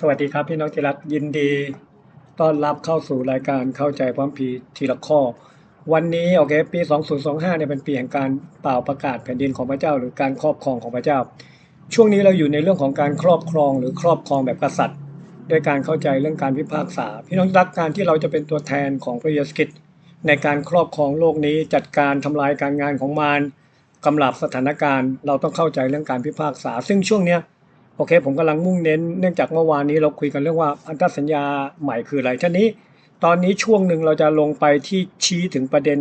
สวัสดีครับพี่น้องที่รักยินดีต้อนรับเข้าสู่รายการเข้าใจพร้อมพีทีละข้อ วันนี้โอเคปี 2025เนี่ยเป็นปีแห่งการเป่าประกาศแผ่นดินของพระเจ้า หรือการครอบครองของพระเจ้า ช่วงนี้เราอยู่ในเรื่องของการครอบครองหรือครอบครองแบบกษัตริย์ด้วยการเข้าใจเรื่องการพิพากษา พี่น้องที่รักการที่เราจะเป็นตัวแทนของพระเยซูคริสต์ในการครอบครองโลกนี้จัดการทำลายการงานของมารกำลับสถานการณ์ เราต้องเข้าใจเรื่องการพิพากษา ซึ่งช่วงเนี้ย โอเค ผมกำลังมุ่งเน้นเนื่องจากเมื่อวานนี้เราคุยกันเรื่องว่าพันธสัญญาใหม่คืออะไรทีนี้ตอนนี้ช่วงหนึ่งเราจะลงไปที่ชี้ถึงประเด็น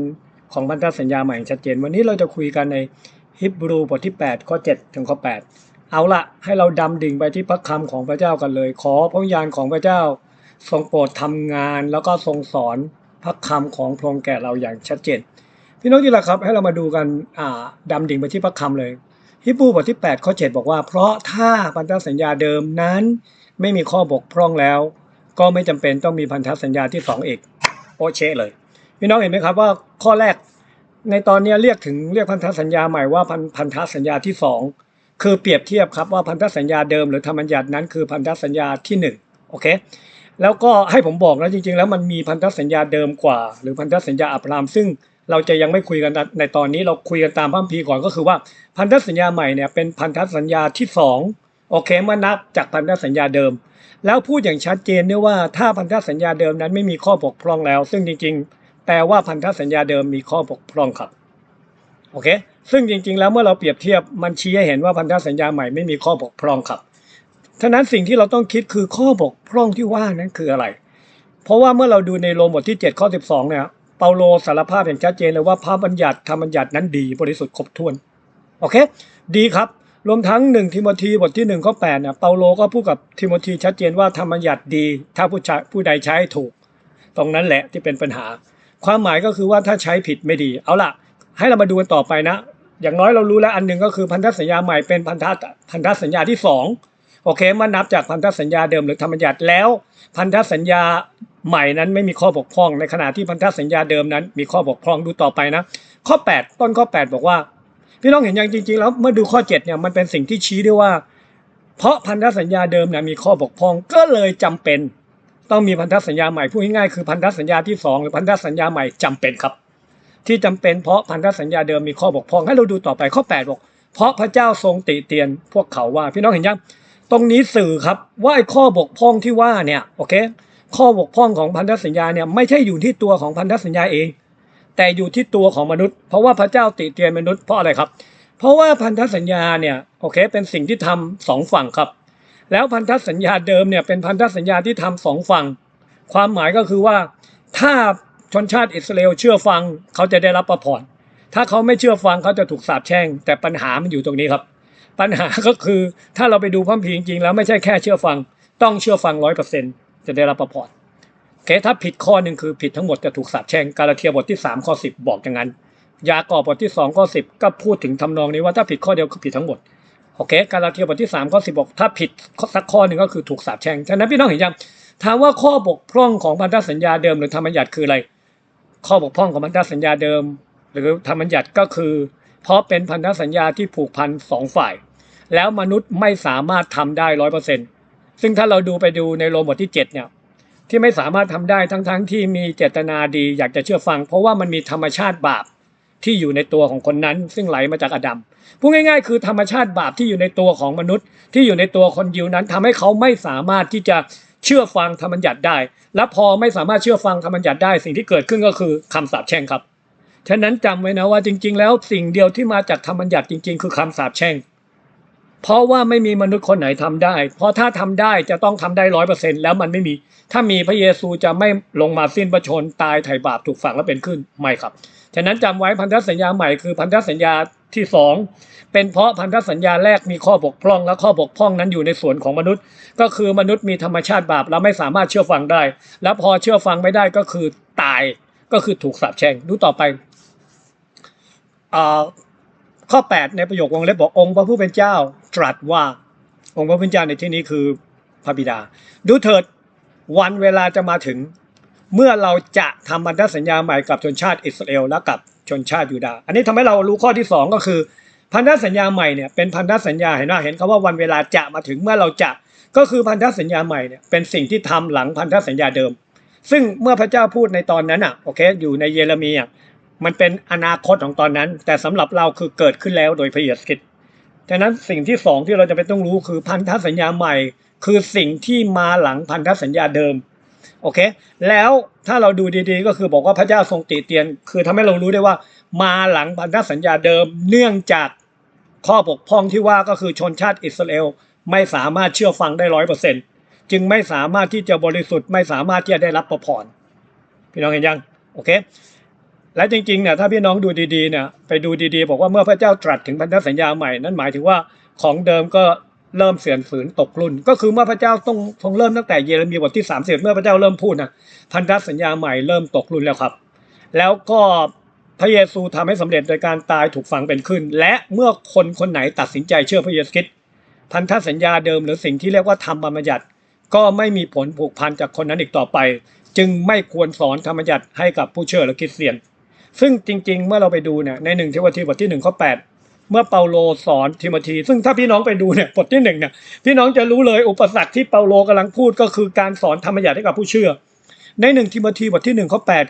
ของพันธสัญญาใหม่อย่างชัดเจน วันนี้เราจะคุยกันในฮิบรูบทที่ 8 ข้อ 7 ถึงข้อ 8 เอาละให้เราดำดิ่งไปที่พระคำของพระเจ้ากันเลย ขอพระวิญญาณของพระเจ้า ทรงโปรดทำงาน แล้วก็ทรงสอนพระคำของพระองค์แก่เราอย่างชัดเจน พี่น้องที่รักครับให้เรามาดูกันอ่าดำดิ่งไปที่พระคำเลย ฮิบูบทที่8ข้อ7บอกว่า เพราะถ้าพันธสัญญาเดิมนั้น ไม่มีข้อบกพร่องแล้ว ก็ไม่จำเป็นต้องมีพันธสัญญาที่ 2 อีกโอเชเลยพี่น้องเห็นไหมครับว่าข้อแรกในตอนนี้เรียกถึงเรียกพันธสัญญาใหม่ว่าพันพันธสัญญาที่ 2 คือเปรียบเทียบครับว่าพันธสัญญาเดิมหรือธรรมัญญัตินั้นคือพันธสัญญาที่1โอเคแล้วก็ให้ผมบอกนะจริงๆ แล้วมันมีพันธสัญญาเดิมกว่า หรือพันธสัญญาอับรามซึ่ง เราจะยังไม่คุยกันในตอนนี้เราคุยกันตามพัมภีก่อนก็คือว่าพันธสัญญาใหม่เนี่ยเป็นพันธสัญญาที่สองโอเคเมื่อนับจากพันธสัญญาเดิม แล้วพูดอย่างชัดเจนเนี่ยว่าถ้าพันธสัญญาเดิมนั้นไม่มีข้อบกพร่องแล้ว ซึ่งจริง ๆ แปลว่าพันธสัญญาเดิมมีข้อบกพร่องครับโอเคซึ่งจริง ๆ แล้วเมื่อเราเปรียบเทียบมันชี้ให้เห็นว่าพันธสัญญาใหม่ไม่มีข้อบกพร่องครับฉะนั้นสิ่งที่เราต้องคิดคือข้อบกพร่องที่ว่านั้นคืออะไร เพราะว่าเมื่อเราดูในโรมบทที่ 7 ข้อ 12 เนี่ย เปาโลสารภาพอย่างชัดเจนเลยว่าพระบัญญัติธรรมบัญญัตินั้นดีบริสุทธิ์ครบถ้วนโอเค ดีครับรวมทั้ง1ทิโมธีบทที่1ข้อ8เนี่ยเปาโลก็พูดกับทิโมธีชัดเจนว่าธรรมบัญญัติดี ถ้าผู้ใช้ผู้ใดใช้ถูก ตรงนั้นแหละที่เป็นปัญหา ความหมายก็คือว่าถ้าใช้ผิดไม่ดี เอาล่ะ ให้เรามาดูกันต่อไปนะ อย่างน้อยเรารู้แล้วอันหนึ่งก็คือพันธสัญญาใหม่เป็นพันธพันธสัญญาที่สองโอเคมานับจากพันธสัญญาเดิมหรือธรรมบัญญัติแล้ว พันธสัญญา ใหม่นั้นไม่มีข้อบกพร่อง ในขณะที่พันธสัญญาเดิมนั้น มีข้อบกพร่องดูต่อไปนะ ข้อ 8 ต้นข้อ 8 บอกว่า พี่น้องเห็นอย่างจริง ๆ แล้วเมื่อดูข้อ 7เนี่ยมันเป็นสิ่งที่ชี้ด้วยว่า เพราะพันธสัญญาเดิมเนี่ยมีข้อบกพร่องก็เลยจำเป็น ต้องมีพันธสัญญาใหม่พูดง่ายๆคือพันธสัญญาที่ 2 หรือพันธสัญญาใหม่จำเป็นครับ ที่จำเป็นเพราะพันธสัญญาเดิมมีข้อบกพร่องให้เราดูต่อไปข้อ 8 บอก เพราะพระเจ้าทรงติเตียนพวกเขาว่าพี่น้องเห็นยังตรงนี้สื่อครับว่าไอ้ข้อบกพร่องที่ว่าเนี่ยโอเค ข้อบกพร่องของพันธสัญญาเนี่ยไม่ใช่อยู่ที่ตัวของพันธสัญญาเอง แต่อยู่ที่ตัวของมนุษย์ เพราะว่าพระเจ้าติเตียนมนุษย์เพราะอะไรครับ เพราะว่าพันธสัญญาเนี่ยโอเคเป็นสิ่งที่ทำสองฝั่งครับ แล้วพันธสัญญาเดิมเนี่ยเป็นพันธสัญญาที่ทำสองฝั่ง ความหมายก็คือว่า ถ้าชนชาติอิสราเอลเชื่อฟังเขาจะได้รับประพรถ้าเขาไม่เชื่อฟังเขาจะถูกสาปแช่ง แต่ปัญหามันอยู่ตรงนี้ครับ ปัญหาก็คือถ้าเราไปดูพระคัมภีจริงๆแล้วไม่ใช่แค่เชื่อฟัง ต้องเชื่อฟังร้อยเปอร์เซ็นต์ จะได้รับประพรโอเคถ้าผิดข้อหนึ่งคือผิดทั้งหมดจะถูกสาปแช่งกาลาเทียบทที่3ข้อ10 บอกอย่างนั้น ยากอบบทที่2ข้อ10 ก็พูดถึงทำนองนี้ว่าถ้าผิดข้อเดียวคือผิดทั้งหมดโอเคกาลาเทียบทที่3ข้อ10บอกถ้าผิดสักข้อหนึ่งก็คือถูกสาปแช่งฉะนั้นพี่น้องเห็นยังถามว่าข้อบกพร่องของพันธสัญญาเดิมหรือธรรมบัญญัติคืออะไร ข้อบกพร่องของพันธสัญญาเดิม หรือธรรมบัญญัติก็คือ เพราะเป็นพันธสัญญาที่ผูกพันสองฝ่าย แล้วมนุษย์ไม่สามารถทำได้ร้อยเปอร์เซ็นต์ ซึ่งถ้าเราดูไปดูในโรมบทที่ 7 เนี่ย ที่ไม่สามารถทำได้ทั้งๆทที่มีเจตนาดีอยากจะเชื่อฟัง เพราะว่ามันมีธรรมชาติบาปที่อยู่ในตัวของคนนั้น ซึ่งไหลมาจากอดัมพูดง่ายๆ คือธรรมชาติบาปที่อยู่ในตัวของมนุษย์ ที่อยู่ในตัวคนยิวนั้นทำให้เขาไม่สามารถที่จะเชื่อฟังธรรมบัญญัติได้ และพอไม่สามารถเชื่อฟังธรรมบัญญัติได้ สิ่งที่เกิดขึ้นก็คือคำสาปแช่งครับฉะนั้นจำไว้นะว่าจริง ๆ แล้วสิ่งเดียวที่มาจากธรรมบัญญัติจริง ๆ คือคำสาปแช่ง เพราะว่าไม่มีมนุษย์คนไหนทำได้ เพราะถ้าทำได้จะต้องทำได้ร้อยเปอร์เซ็นต์แล้วมันไม่มี ถ้ามีพระเยซูจะไม่ลงมาสิ้นประชนตายไถ่บาปถูกฝังและเป็นขึ้นไม่ครับ ฉะนั้นจำไว้พันธสัญญาใหม่คือพันธสัญญาที่สองเป็นเพราะพันธสัญญาแรกมีข้อบกพร่อง และข้อบกพร่องนั้นอยู่ในส่วนของมนุษย์ ก็คือมนุษย์มีธรรมชาติบาปเราไม่สามารถเชื่อฟังได้ แล้วพอเชื่อฟังไม่ได้ก็คือตายก็คือถูกสาปแช่งดูต่อไปอ่าข้อ 8 ในประโยควงเล็บบอกองค์พระผู้เป็นเจ้า ตรัสว่าองค์พระผู้เป็นเจ้าในที่นี้คือพระบิดา ดูเถิดวันเวลาจะมาถึง เมื่อเราจะทำพันธสัญญาใหม่กับชนชาติอิสราเอลและกับชนชาติยูดาห์อันนี้ทำให้เรารู้ข้อที่ 2 ก็คือ พันธสัญญาใหม่เนี่ยเป็นพันธสัญญาเห็นว่าเห็นคำว่าวันเวลาจะมาถึงเมื่อเราจะก็คือพันธสัญญาใหม่เนี่ยเป็นสิ่งที่ทำหลังพันธสัญญาเดิม ซึ่งเมื่อพระเจ้าพูดในตอนนั้นอะโอเคอยู่ในเยเรมีอะมันเป็นอนาคตของตอนนั้น แต่สำหรับเราคือเกิดขึ้นแล้วโดยพระเยซูคริสต์ ดังนั้นสิ่งที่สองที่เราจะไปต้องรู้คือพันธสัญญาใหม่ คือสิ่งที่มาหลังพันธสัญญาเดิมโอเค แล้วถ้าเราดูดีๆ ก็คือบอกว่าพระเจ้าทรงติเตียน คือทำให้เรารู้ได้ว่า มาหลังพันธสัญญาเดิม เนื่องจากข้อบกพร่องที่ว่าก็คือชนชาติอิสราเอลไม่สามารถเชื่อฟังได้ร้อยเปอร์เซ็นจึงไม่สามารถที่จะบริสุทธิ์ไม่สามารถที่จะได้รับประพรพี่น้องเห็นยังโอเค และจริงๆเนี่ยถ้าพี่น้องดูดีๆเนี่ยไปดูดีๆ บอกว่าเมื่อพระเจ้าตรัสถึงพันธสัญญาใหม่นั่นหมายถึงว่าของเดิมก็เริ่มเสื่อมฝืนตกรุ่น ก็คือเมื่อพระเจ้าต้องทงเริ่มตั้งแต่เยเรมีบทที่3ามสิบเมื่อพระเจ้าเริ่มพูดนะพันธสัญญาใหม่เริ่มตกรุ่นแล้วครับ แล้วก็พระเยซูทำให้สำเร็จโดยการตายถูกฝังเป็นขึ้น และเมื่อคนคนไหนตัดสินใจเชื่อพระเยซูคริสต์พันธสัญญาเดิมหรือสิ่งที่เรียกว่าธรรมบัญญัติ ก็ไม่มีผลผูกพันจากคนนั้นอีกต่อไป จึงไม่ควรสอนธรรมบัญญัติให้กับผู้เชื่อหรือคริสเตียน ซึ่งจริง ๆ เมื่อเราไปดูเนี่ยในหนึ่งทิโมธีบทที่หนึ่งข้อแปดเมื่อเปาโลสอนทิโมธี ซึ่งถ้าพี่น้องไปดูเนี่ยบทที่หนึ่งเนี่ยพี่น้องจะรู้เลยอุปสรรคที่เปาโลกำลังพูดก็คือการสอนธรรมบัญญัติให้กับผู้เชื่อ ในหนึ่งทิโมธีบทที่หนึ่งข้อแปด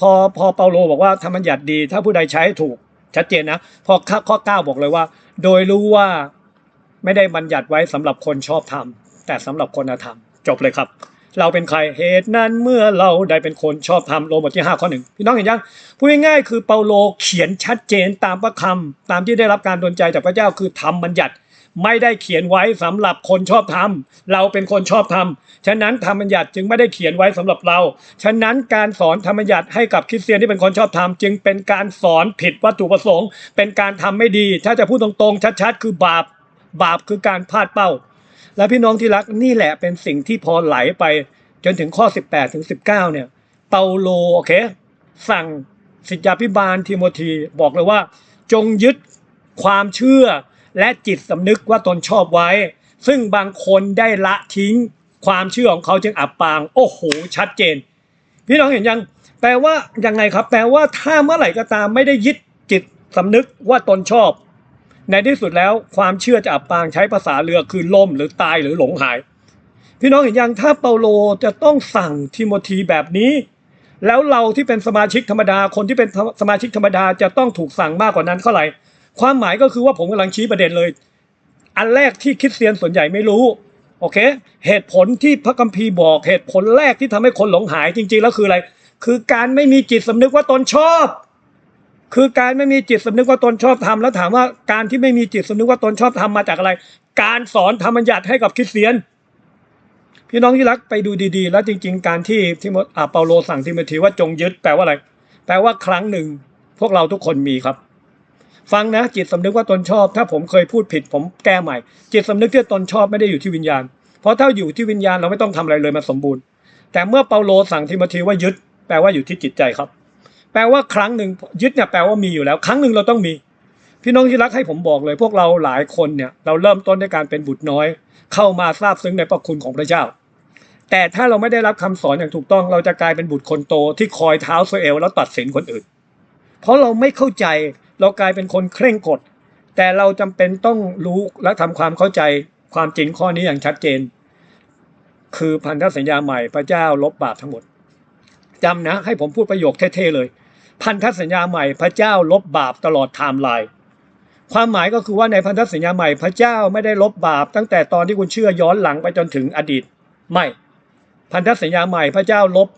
พอพอเปาโลบอกว่าธรรมบัญญัติดี ถ้าผู้ใดใช้ถูกชัดเจนนะพอข้อข้อเก้าบอกเลยว่า โดยรู้ว่าไม่ได้บัญญัติไว้สำหรับคนชอบธรรมแต่สำหรับคนธรรมจบเลยครับ เราเป็นใครเหตุนั้นเมื่อเราได้เป็นคนชอบธรรมโรมบทที่ 5 ข้อหนึ่งพี่น้องเห็นยังพูดง่ายๆคือเปาโลเขียนชัดเจนตามพระคำตามที่ได้รับการดลใจจากพระเจ้าคือธรรมบัญญัติ ไม่ได้เขียนไว้สำหรับคนชอบธรรมเราเป็นคนชอบธรรมฉะนั้นธรรมบัญญัติจึงไม่ได้เขียนไว้สำหรับเรา ฉะนั้นการสอนธรรมบัญญัติให้กับคริสเตียนที่เป็นคนชอบธรรมจึงเป็นการสอนผิดวัตถุประสงค์ เป็นการทำไม่ดี ถ้าจะพูดตรงๆชัด ๆ คือบาปบาปคือการพลาดเป้า และพี่น้องที่รักนี่แหละเป็นสิ่งที่พอไหลไปจนถึงข้อ 18ถึง19 เนี่ย เปาโลโอเค สั่งสิทธาพิบาลทิโมธีบอกเลยว่า จงยึดความเชื่อและจิตสำนึกว่าตนชอบไว้ ซึ่งบางคนได้ละทิ้งความเชื่อของเขาจึงอับปาง โอ้โห ชัดเจน พี่น้องเห็นยัง แปลว่ายังไงครับ แปลว่าถ้าเมื่อไหร่ก็ตามไม่ได้ยึดจิตสำนึกว่าตนชอบ ในที่สุดแล้วความเชื่อจะอับปางใช้ภาษาเรือคือล่มหรือตายหรือหลงหาย พี่น้องเห็นยังถ้าเปาโลจะต้องสั่งทิโมธีแบบนี้ แล้วเราที่เป็นสมาชิกธรรมดาคนที่เป็นสมาชิกธรรมดาจะต้องถูกสั่งมากกว่านั้นเท่าไหร่ความหมายก็คือว่าผมกำลังชี้ประเด็นเลย อันแรกที่คริสเตียนส่วนใหญ่ไม่รู้โอเค เหตุผลที่พระคัมภีร์บอกเหตุผลแรกที่ทำให้คนหลงหายจริงๆแล้วคืออะไร คือการไม่มีจิตสำนึกว่าตนชอบ คือการไม่มีจิตสำนึกว่าตนชอบทำแล้วถามว่าการที่ไม่มีจิตสำนึกว่าตนชอบทำมาจากอะไร การสอนธรรมบัญญัติให้กับคริสเตียน พี่น้องที่รักไปดูดีๆ แล้วจริง ๆ การที่ที่อ่าเปาโลสั่งทิโมธีว่าจงยึดแปลว่าอะไร แปลว่าครั้งหนึ่ง พวกเราทุกคนมีครับ ฟังนะจิตสำนึกว่าตนชอบ ถ้าผมเคยพูดผิด ผมแก้ใหม่ จิตสำนึกที่ตนชอบไม่ได้อยู่ที่วิญญาณ เพราะถ้าอยู่ที่วิญญาณเราไม่ต้องทำอะไรเลยมันสมบูรณ์ แต่เมื่อเปาโลสั่งทิโมธีว่ายึด แปลว่าอยู่ที่จิตใจครับ แปลว่าครั้งหนึ่งยึดเนี่ยแปลว่ามีอยู่แล้ว ครั้งหนึ่งเราต้องมี พี่น้องที่รักให้ผมบอกเลย พวกเราหลายคนเนี่ยเราเริ่มต้นด้วยการเป็นบุตรน้อย เข้ามาทราบซึ้งในพระคุณของพระเจ้า แต่ถ้าเราไม่ได้รับคำสอนอย่างถูกต้อง เราจะกลายเป็นบุตรคนโตที่คอยเท้าโซเอลแล้วตัดสินคนอื่น เพราะเราไม่เข้าใจเรากลายเป็นคนเคร่งกฎแต่เราจำเป็นต้องรู้และทำความเข้าใจความจริงข้อนี้อย่างชัดเจน คือพันธสัญญาใหม่พระเจ้าลบบาปทั้งหมด จำนะ ให้ผมพูดประโยคเท่ๆเลย พันธสัญญาใหม่พระเจ้าลบบาปตลอดไทม์ไลน์ความหมายก็คือว่าในพันธสัญญาใหม่พระเจ้าไม่ได้ลบบาป ตั้งแต่ตอนที่คุณเชื่อย้อนหลังไปจนถึงอดีต ไม่ พันธสัญญาใหม่พระเจ้าลบ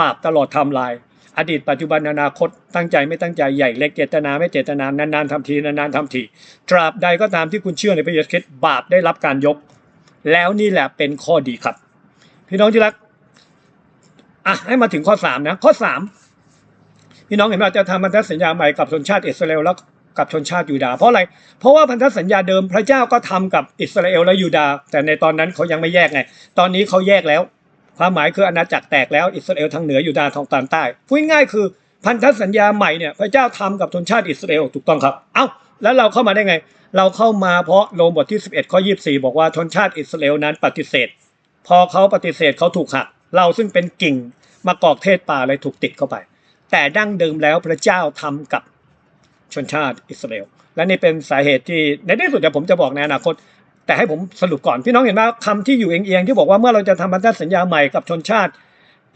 บาปตลอดไทม์ไลน์อดีตปัจจุบันอนาคตตั้งใจไม่ตั้งใจใหญ่เล็กเจตนาไม่เจตนานานๆทำทีนานๆทำทีตราบใดก็ตามที่คุณเชื่อในพระเยซูคริสต์บาปได้รับการยก แล้วนี่แหละเป็นข้อดีครับ พี่น้องที่รัก อะให้มาถึงข้อสามนะ ข้อสามพี่น้องเห็นว่าจะทำพันธสัญญาใหม่กับชนชาติอิสราเอลแล้วกับชนชาติยูดาห์เพราะอะไร เพราะว่าพันธสัญญาเดิมพระเจ้าก็ทำกับอิสราเอลและยูดาห์แต่ในตอนนั้นเขายังไม่แยกไง ตอนนี้เขาแยกแล้ว ความหมายคืออาณาจักรแตกแล้วอิสราเอลทางเหนือยูดาห์ทางตอนใต้พูดง่ายคือพันธสัญญาใหม่เนี่ยพระเจ้าทำกับชนชาติอิสราเอลถูกต้องครับ เอ้าแล้วเราเข้ามาได้ไง เราเข้ามาเพราะโรมบทที่ 11ข้อ24 บอกว่าชนชาติอิสราเอลนั้นปฏิเสธ พอเขาปฏิเสธเขาถูกหัก เราซึ่งเป็นกิ่งมากอกเทศป่าเลยถูกติดเข้าไป แต่ดั้งเดิมแล้วพระเจ้าทำกับชนชาติอิสราเอลและนี่เป็นสาเหตุที่ในที่สุดเดี๋ยวผมจะบอกในอนาคต แต่ให้ผมสรุปก่อนพี่น้องเห็นไหมคำที่อยู่เอียงๆที่บอกว่าเมื่อเราจะทำพันธสัญญาใหม่กับชนชาติ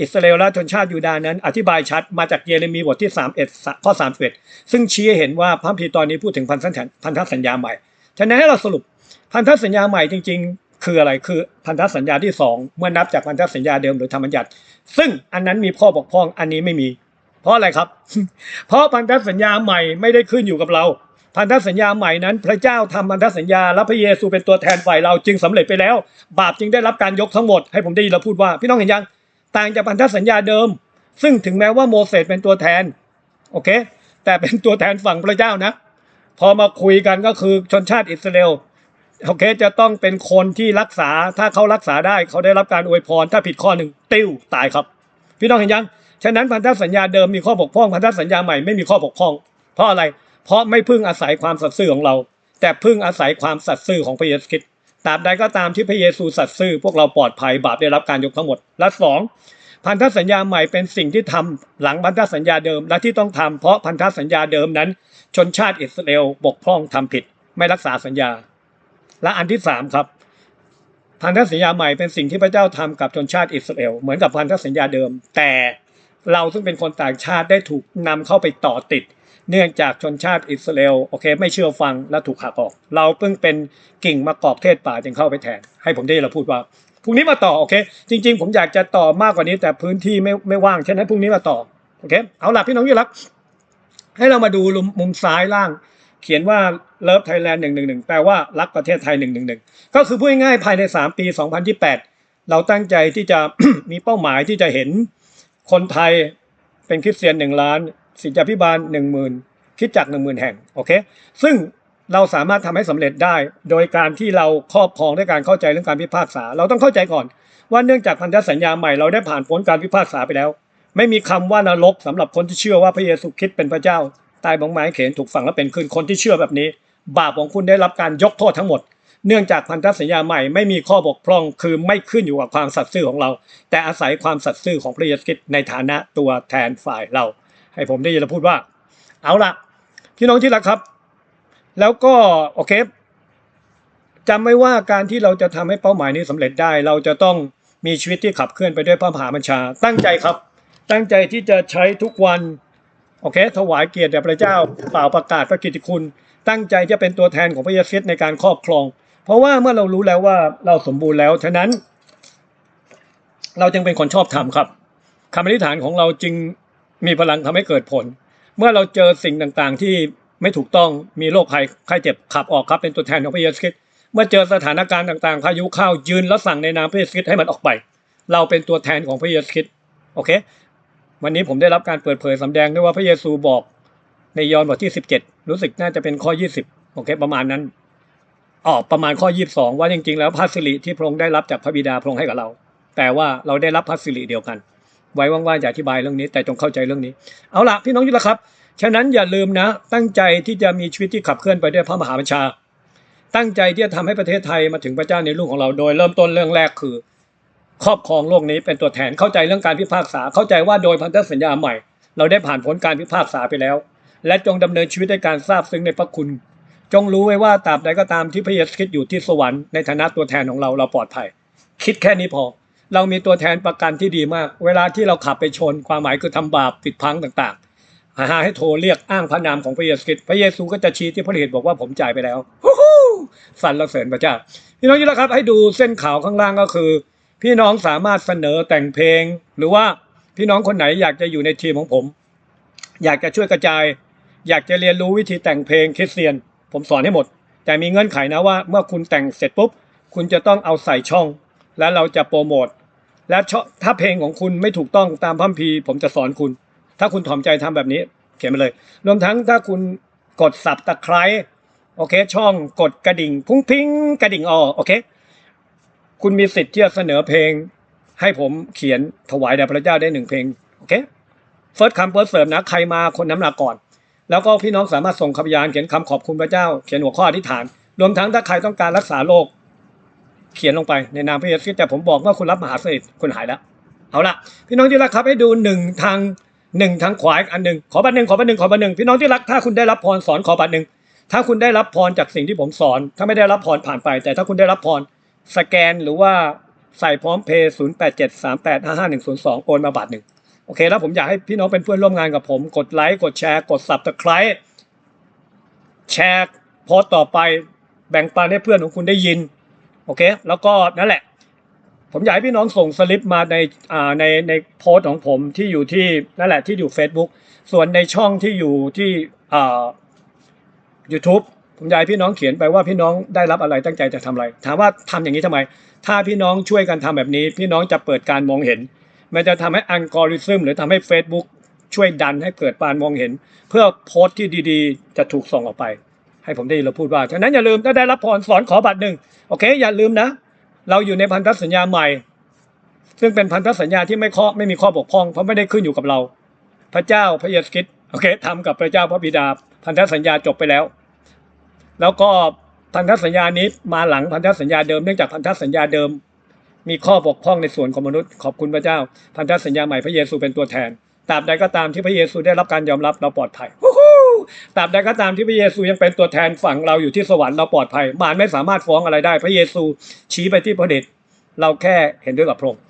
อิสราเอลและชนชาติยูดาห์นั้น อธิบายชัดมาจากเยเรมีบทที่31ข้อ31ซึ่งชี้เห็นว่าพระคัมภีตอนนี้พูดถึงพันธสัญญาพันธสัญญาใหม่ ฉะนั้นให้เราสรุปพันธสัญญาใหม่จริง ๆ คืออะไรคือพันธสัญญาที่สองเมื่อนับจากพันธสัญญาเดิมหรือธรรมบัญญัติซึ่งอันนั้นมีข้อบกพร่องอันนี้ไม่มี เพราะอะไรครับ เพราะพันธสัญญาใหม่ไม่ได้ขึ้นอยู่กับเรา พันธสัญญาใหม่นั้น พระเจ้าทำพันธสัญญาและพระเยซูเป็นตัวแทนฝ่ายเราจึงสำเร็จไปแล้ว บาปจึงได้รับการยกทั้งหมดให้ผมได้ยินเราพูดว่าพี่น้องเห็นยังต่างจากพันธสัญญาเดิม ซึ่งถึงแม้ว่าโมเสสเป็นตัวแทนโอเค แต่เป็นตัวแทนฝั่งพระเจ้านะ พอมาคุยกันก็คือชนชาติอิสราเอล โอเคจะต้องเป็นคนที่รักษาถ้าเขารักษาได้เขาได้รับการอวยพร ถ้าผิดข้อหนึ่งติ้วตายครับ พี่น้องเห็นยังฉะนั้นพันธสัญญาเดิมมีข้อบกพร่องพันธสัญญาใหม่ไม่มีข้อบกพร่อง เพราะอะไร เพราะไม่พึ่งอาศัยความสัตย์ซื่อของเรา แต่พึ่งอาศัยความสัตย์ซื่อของพระเยซูคริสต์ตราบใดก็ตามที่พระเยซูสัตย์ซื่อพวกเราปลอดภัยบาปได้รับการยกทั้งหมดและสองพันธสัญญาใหม่เป็นสิ่งที่ทำหลังพันธสัญญาเดิมและที่ต้องทำเพราะพันธสัญญาเดิมนั้น ชนชาติอิสราเอลบกพร่องทำผิด ไม่รักษาสัญญา และอันที่สามครับ พันธสัญญาใหม่เป็นสิ่งที่พระเจ้าทำกับชนชาติอิสราเอลเหมือนกับพันธสัญญาเดิม แต่เราซึ่งเป็นคนต่างชาติได้ถูกนำเข้าไปต่อติด เนื่องจากชนชาติอิสราเอลโอเค ไม่เชื่อฟังและถูกหักออก เราเพิ่งเป็นกิ่งมะกอกเทศป่าจึงเข้าไปแทน ให้ผมได้เราพูดว่าพรุ่งนี้มาต่อโอเค จริง ๆ ผมอยากจะต่อมากกว่านี้แต่พื้นที่ไม่ไม่ว่างฉะนั้นพรุ่งนี้มาต่อโอเคเอาล่ะพี่น้องที่รักให้เรามาดูมุมซ้ายล่าง เขียนว่า เลิฟไทยแลนด์หนึ่งหนึ่งหนึ่งแปลว่ารักประเทศไทยหนึ่งหนึ่งหนึ่งก็คือพูดง่ายๆภายใน3ปี2028เราตั้งใจที่จะมีเป้าหมายที่จะเห็นคนไทยเป็นคริสเตียนหนึ่งล้านศิษยาพิบาลหนึ่งหมื่นคิดจักหนึ่งหมื่นแห่งโอเค ซึ่งเราสามารถทำให้สำเร็จได้ โดยการที่เราครอบครองด้วยการเข้าใจเรื่องการพิพากษา เราต้องเข้าใจก่อน ว่าเนื่องจากพันธสัญญาใหม่เราได้ผ่านพ้นการพิพากษาไปแล้ว ไม่มีคำว่านรกสำหรับคนที่เชื่อว่าพระเยซูคริสต์เป็นพระเจ้า ตายบงไม้เขนถูกฝังและเป็นคืนคนที่เชื่อแบบนี้ บาปของคุณได้รับการยกโทษทั้งหมด เนื่องจากพันธสัญญาใหม่ไม่มีข้อบกพร่องคือไม่ขึ้นอยู่กับความสัตย์ซื่อของเรา แต่อาศัยความสัตย์ซื่อของพระเยซูคริสต์ในฐานะตัวแทนฝ่ายเรา ให้ผมได้ยินพูดว่า เอาละพี่น้องที่รักครับ แล้วก็โอเคจำไว้ว่าการที่เราจะทำให้เป้าหมายนี้สำเร็จได้ เราจะต้องมีชีวิตที่ขับเคลื่อนไปด้วยพระมหาบัญชา ตั้งใจครับ ตั้งใจที่จะใช้ทุกวันโอเค ถวายเกียรติแด่พระเจ้าเปล่าประกาศพระกิตติคุณ ตั้งใจจะเป็นตัวแทนของพระเยซูคริสในการครอบครอง เพราะว่าเมื่อเรารู้แล้วว่าเราสมบูรณ์แล้ว ฉะนั้น เราจึงเป็นคนชอบธรรมครับคำอธิษฐานของเราจึงมีพลังทำให้เกิดผล เมื่อเราเจอสิ่งต่างๆ ที่ไม่ถูกต้องมีโรคภัยไข้เจ็บขับออกครับเป็นตัวแทนของพระเยซูคริสต์เมื่อเจอสถานการณ์ต่างๆพายุเข้ายืนแล้วสั่งในนามพระเยซูคริสต์ให้มันออกไป เราเป็นตัวแทนของพระเยซูคริสต์โอเค วันนี้ผมได้รับการเปิดเผยสำแดงด้วยว่าพระเยซูบอก ในยอห์นบทที่17รู้สึกน่าจะเป็นข้อ20โอเคประมาณนั้นอ๋อประมาณข้อ22ว่าจริงๆ แล้วพระสิริที่พระองค์ได้รับจากพระบิดาพระองค์ให้กับเรา แต่ว่าเราได้รับพระสิริเดียวกัน ไว้ว่างๆจะอธิบายเรื่องนี้ แต่จงเข้าใจเรื่องนี้ เอาละพี่น้องที่รักครับ ฉะนั้นอย่าลืมนะ ตั้งใจที่จะมีชีวิตที่ขับเคลื่อนไปด้วยพระมหาบัญชา ตั้งใจที่จะทำให้ประเทศไทยมาถึงพระเจ้าในลูกของเราโดย เริ่มต้นเรื่องแรกคือ ครอบครองโลกนี้เป็นตัวแทนเข้าใจเรื่องการพิพากษา เข้าใจว่าโดยพันธสัญญาใหม่ เราได้ผ่านพ้นการพิพากษาไปแล้ว และจงดำเนินชีวิตในการทราบซึ้งในพระคุณ จงรู้ไว้ว่าตราบใดก็ตามที่พระเยซูคริสต์อยู่ที่สวรรค์ในฐานะตัวแทนของเราเราปลอดภัย คิดแค่นี้พอ เรามีตัวแทนประกันที่ดีมาก เวลาที่เราขับไปชนความหมายคือทำบาปผิดพังต่างๆ หาให้โทรเรียกอ้างพระนามของพระเยซูคริสต์พระเยซูก็จะชี้ที่พระเหตุบอกว่าผมจ่ายไปแล้วฮู้ฮู้สรรเสริญพระเจ้าพี่น้องที่รักครับ ให้ดูเส้นขาวข้างล่างก็คือ พี่น้องสามารถเสนอแต่งเพลง หรือว่าพี่น้องคนไหนอยากจะอยู่ในทีมของผม อยากจะช่วยกระจาย อยากจะเรียนรู้วิธีแต่งเพลงคริสเตียน ผมสอนให้หมด แต่มีเงื่อนไขนะว่าเมื่อคุณแต่งเสร็จปุ๊บ คุณจะต้องเอาใส่ช่อง แล้วเราจะโปรโมทและช่อถ้าเพลงของคุณไม่ถูกต้องตามพัมพีผมจะสอนคุณ ถ้าคุณถ่อมใจทำแบบนี้ เขียนมาเลย รวมทั้งถ้าคุณกดสับตะไคร้โอเค ช่องกดกระดิ่ง พุ้งพิงกระดิ่งออโอเค คุณมีสิทธิ์ที่จะเสนอเพลง ให้ผมเขียนถวายแด่พระเจ้าได้หนึ่งเพลง โอเค first come first serve นะ ใครมาคนน้ำหนักก่อน แล้วก็พี่น้องสามารถส่งคำยานเขียนคำขอบคุณพระเจ้า เขียนหัวข้ออธิษฐาน รวมทั้งถ้าใครต้องการรักษาโรคเขียนลงไปในนามพระเยซูแต่ผมบอกว่าคุณรับมหาสนิทคุณหายแล้ว เอาละพี่น้องที่รักครับให้ดูหนึ่งทางหนึ่งทางขวาอีกอันหนึ่งขอบัตรหนึ่งขอบัตรหนึ่งขอบัตรหนึ่งพี่น้องที่รักถ้าคุณได้รับพรสอนขอบัตรหนึ่งถ้าคุณได้รับพรจากสิ่งที่ผมสอน ถ้าไม่ได้รับพรผ่านไป แต่ถ้าคุณได้รับพรสแกนหรือว่าใส่พร้อมเพย์ศูนย์แปดเจ็ดสามแปดห้าห้าหนึ่งศูนย์สองโอนมาบาทหนึ่ง โอเคแล้วผมอยากให้พี่น้องเป็นเพื่อนร่วมงานกับผม กดไลค์กดแชร์ กด subscribe แชร์โพสต์ต่อไปแบ่งปันให้เพื่อนของคุณได้ยิน โอเค แล้วก็นั่นแหละ ผมอยากให้พี่น้องส่งสลิปมาในอ่าในในโพสต์ของผมที่อยู่ที่นั่นแหละที่อยู่ Facebook ส่วนในช่องที่อยู่ที่อ่า YouTube ผมอยากให้พี่น้องเขียนไปว่าพี่น้องได้รับอะไรตั้งใจจะทำอะไร ถามว่าทำอย่างนี้ทำไม ถ้าพี่น้องช่วยกันทำแบบนี้ พี่น้องจะเปิดการมองเห็น มันจะทำให้อัลกอริทึมหรือทำให้ Facebook ช่วยดันให้เกิดการมองเห็น เพื่อโพสต์ที่ดีๆ จะถูกส่งออกไป ให้ผมได้ยินเราพูดว่า ฉะนั้นอย่าลืมถ้าได้รับพรสอนขอบัตรหนึ่งโอเค อย่าลืมนะ เราอยู่ในพันธสัญญาใหม่ ซึ่งเป็นพันธสัญญาที่ไม่ข้อไม่มีข้อบกพร่อง เพราะไม่ได้ขึ้นอยู่กับเรา พระเจ้าพระเยซูคริสต์โอเคทำกับพระเจ้าพระบิดา พันธสัญญาจบไปแล้ว แล้วก็พันธสัญญานี้มาหลังพันธสัญญาเดิมเนื่องจากพันธสัญญาเดิม มีข้อบกพร่องในส่วนของมนุษย์ขอบคุณพระเจ้า พันธสัญญาใหม่พระเยซูเป็นตัวแทนตราบใดก็ตามที่พระเยซูได้รับการยอมรับเราปลอดภัยตราบใดก็ตามที่พระเยซูยังเป็นตัวแทนฝั่งเราอยู่ที่สวรรค์เราปลอดภัยมารไม่สามารถฟ้องอะไรได้ พระเยซูชี้ไปที่พระเดชเราแค่เห็นด้วยกับพระองค์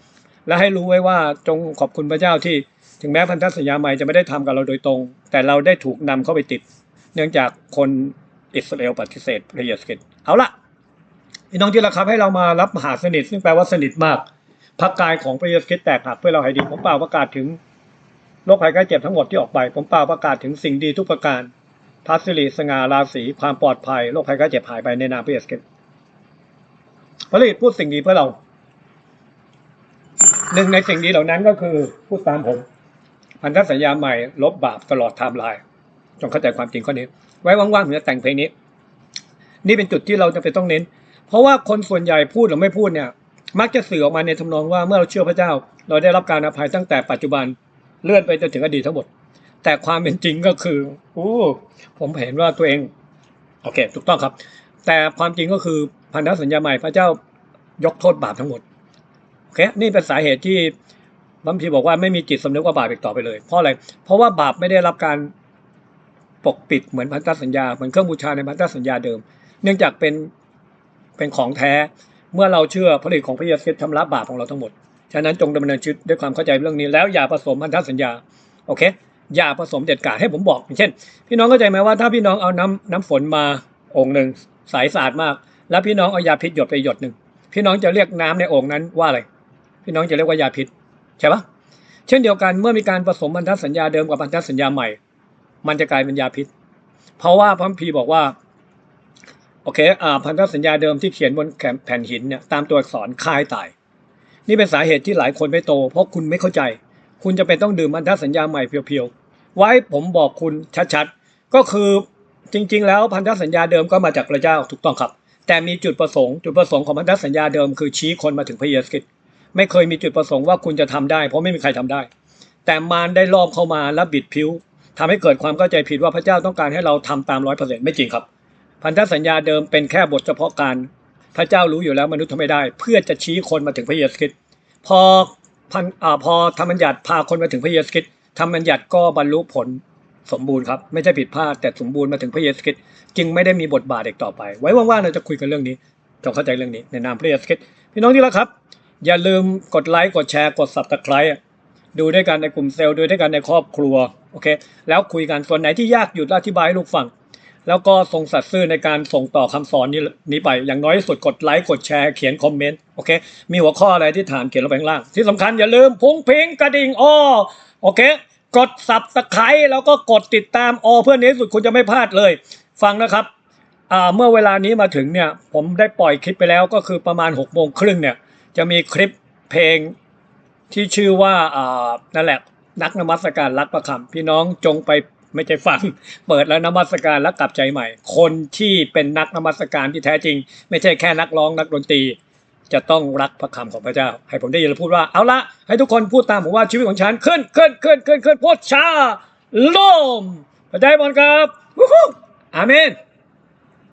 และให้รู้ไว้ว่าจงขอบคุณพระเจ้าที่ ถึงแม้พันธสัญญาใหม่จะไม่ได้ทำกับเราโดยตรง แต่เราได้ถูกนำเข้าไปติด เนื่องจากคนอิสราเอลปฏิเสธพระเยซูคริสต์เอาละ พี่น้องที่รักครับให้เรามารับมหาสนิท ซึ่งแปลว่าสนิทมากพระกายของพระเยซูคริสต์แตกหักเพื่อเราให้ดีผมเปล่าประกาศถึงโรคภัยไข้เจ็บทั้งหมดที่ออกไป ผมเปล่าประกาศถึงสิ่งดีทุกประการพระสิริสง่าราศีความปลอดภัยโรคภัยไข้เจ็บหายไปในนามพระเยซูคริสต์พระฤทธิ์พูดสิ่งดีเพื่อเราหนึ่งในสิ่งดีเหล่านั้นก็คือพูดตามผมพันธสัญญาใหม่ลบบาปตลอดไทม์ไลน์จงเข้าใจความจริงข้อนี้ ไว้ว่างๆผมจะแต่งเพลงนี้ นี่เป็นจุดที่เราจะไปต้องเน้น เพราะว่าคนส่วนใหญ่พูดหรือไม่พูดเนี่ยมักจะสื่อออกมาในทำนองว่าเมื่อเราเชื่อพระเจ้า เราได้รับการอภัยตั้งแต่ปัจจุบันเลื่อนไปจนถึงอดีตทั้งหมด แต่ความเป็นจริงก็คืออู้ผมเห็นว่าตัวเองโอเคถูกต้องครับ แต่ความจริงก็คือพันธสัญญาใหม่พระเจ้ายกโทษบาปทั้งหมดโอเคนี่เป็นสาเหตุที่บางทีบอกว่าไม่มีจิตสำนึกว่าบาปอีกต่อไปเลย เพราะอะไรเพราะว่าบาปไม่ได้รับการปกปิดเหมือนพันธสัญญาเหมือนเครื่องบูชาในพันธสัญญาเดิม เนื่องจากเป็น เป็นของแท้ เมื่อเราเชื่อพระฤทธิ์ของพระเยซูคริสต์ชำระบาปของเราทั้งหมด ฉะนั้นจงดำเนินชีวิตด้วยความเข้าใจเรื่องนี้แล้วอย่าผสมพันธสัญญา โอเค อย่าผสมเด็ดขาดให้ผมบอกอย่างเช่น พี่น้องเข้าใจไหมว่าถ้าพี่น้องเอาน้ำน้ำฝนมาองค์หนึ่งใสสะอาดมาก แล้วพี่น้องเอายาพิษหยดไปหยดหนึ่งพี่น้องจะเรียกน้ำในโอ่งนั้นว่าอะไร พี่น้องจะเรียกว่ายาพิษใช่ปะเช่นเดียวกันเมื่อมีการผสมพันธสัญญาเดิมกับพันธสัญญาใหม่ มันจะกลายเป็นยาพิษ เพราะว่าพระคัมภีบอกว่า โอเคอ่าพันธสัญญาเดิมที่เขียนบนแผ่นหินเนี่ยตามตัวอักษรคายตาย นี่เป็นสาเหตุที่หลายคนไม่โต เพราะคุณไม่เข้าใจ คุณจะเป็นต้องดื่มพันธสัญญาใหม่เพียวๆ ไว้ผมบอกคุณชัดๆ ก็คือจริงๆ แล้วพันธสัญญาเดิมก็มาจากพระเจ้าถูกต้องครับ แต่มีจุดประสงค์ จุดประสงค์ของพันธสัญญาเดิมคือชี้คนมาถึงพระเยซูคริสต์ไม่เคยมีจุดประสงค์ว่าคุณจะทำได้ เพราะไม่มีใครทำได้ แต่มารได้ลอบเข้ามาและบิดผิวทำให้เกิดความเข้าใจผิดว่าพระเจ้าต้องการให้เราทำตามร้อยเปอร์เซ็นต์ไม่จริงครับ พันธสัญญาเดิมเป็นแค่บทเฉพาะการ พระเจ้ารู้อยู่แล้วมนุษย์ทำไม่ได้ เพื่อจะชี้คนมาถึงพระเยซูคริสต์พอพันอ่าพอธรรมบัญญัติพาคนมาถึงพระเยซูคริสต์ธรรมบัญญัติก็บรรลุผลสมบูรณ์ครับ ไม่ใช่ผิดพลาดแต่สมบูรณ์มาถึงพระเยซูคริสต์จึงไม่ได้มีบทบาทอีกต่อไป ไว้ว่างๆเราจะคุยกันเรื่องนี้จงเข้าใจเรื่องนี้ในนามพระเยซูคริสต์พี่น้องที่รักครับ อย่าลืมกดไลค์กดแชร์กด subscribe ดูด้วยกันในกลุ่มเซลล์ดูด้วยกันในครอบครัวโอเคแล้วคุยกันส่วนไหนที่ยากหยุดอธิบายให้ลูกฟัง แล้วก็ทรงสัตย์ซื่อในการส่งต่อคำสอนนี้นี้ไป อย่างน้อยสุดกดไลค์กดแชร์เขียนคอมเมนต์โอเค มีหัวข้ออะไรที่ถามเขียนลงไปข้างล่าง ที่สำคัญอย่าลืมพุงพิงกระดิ่งอ้อโอเค กดสับตะไคร้แล้วก็กดติดตามอเพื่อนในที่สุดคุณจะไม่พลาดเลย ฟังนะครับอ่าเมื่อเวลานี้มาถึงเนี่ยผมได้ปล่อยคลิปไปแล้วก็คือประมาณ6กโมงครึ่งเนี่ยจะมีคลิปเพลงที่ชื่อว่าอ่านั่นแหละนักนมัสการรักประคำพี่น้องจงไป ไม่ใช่ฟัง เปิดแล้วนมัสการแล้วกลับใจใหม่ คนที่เป็นนักนมัสการที่แท้จริง ไม่ใช่แค่นักร้องนักดนตรี จะต้องรักพระคำของพระเจ้า ให้ผมได้ยินแล้วพูดว่าเอาละให้ทุกคนพูดตามผมว่าชีวิตของฉันขึ้นขึ้นขึ้นขึ้นขึ้นโพดชาลมพระเจ้าบอลครับอาเมน